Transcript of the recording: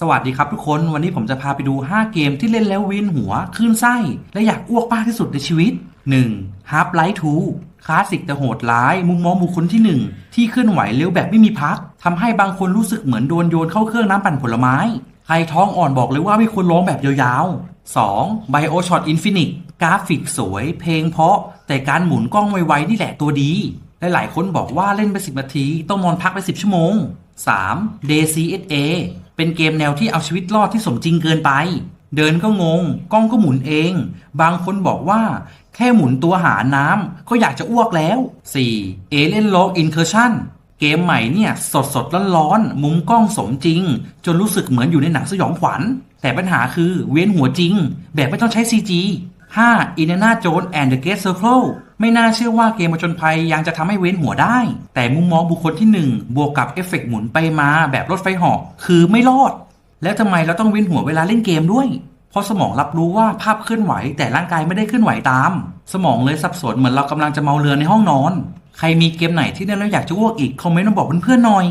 สวัสดีครับทุกคนวันนี้ผมจะพาไปดู 5 เกมที่เล่นแล้ววียนหัวคลื่นไส้ และอยากอ้วกมากที่สุดในชีวิต 1. Half Life 2คลาสสิกแต่โหดร้าย มุมมองบุคคลที่ 1 ที่เคลื่อนไหวเร็วแบบไม่มีพักทำให้บางคนรู้สึกเหมือนโดนโยนเข้าเครื่องน้ำปั่นผลไม้ ใครท้องอ่อนบอกเลยว่าไม่ควรร้องแบบยาวๆ 2. BioShock Infinite กราฟิกสวย เพลงเพราะ แต่การหมุนกล้องไวๆนี่แหละตัวดีหลายๆคนบอกว่าเล่นไป 10 นาที ต้องนอนพักไป 10 ชั่วโมง 3. DCSA เป็นเกมแนวที่เอาชีวิตรอดที่สมจริงเกินไป เดินก็งง กล้องก็หมุนเอง บางคนบอกว่า แค่หมุนตัวหาน้ำก็อยากจะอ้วกแล้ว 4. Alien Log Incursion เกมใหม่เนี่ยสดสดร้อนร้อนๆมุมกล้องสมจริง จนรู้สึกเหมือนอยู่ในหนังสยองขวัญ แต่ปัญหาคือเวียนหัวจริง แบบไม่ต้องใช้ CG 5. Indiana Jones and the Great Circle ไม่น่าเชื่อว่าเกมผจญภัยยังจะทำให้เว้นหัวได้ แต่มุมมองบุคคลที่ 1 บวกกับเอฟเฟกต์หมุนไปมาแบบรถไฟหาะคือไม่รอด แล้วทำไมเราต้องเว้นหัวเวลาเล่นเกมด้วย เพราะสมองรับรู้ว่าภาพเคลื่อนไหว แต่ร่างกายไม่ได้เคลื่อนไหวตาม สมองเลยสับสนเหมือนเรากำลังจะเมาเรือในห้องนอน ใครมีเกมไหนที่เล่นแล้วอยากจะอ้วกอีกคอมเมนต์มาบอกเพื่อนๆหน่อย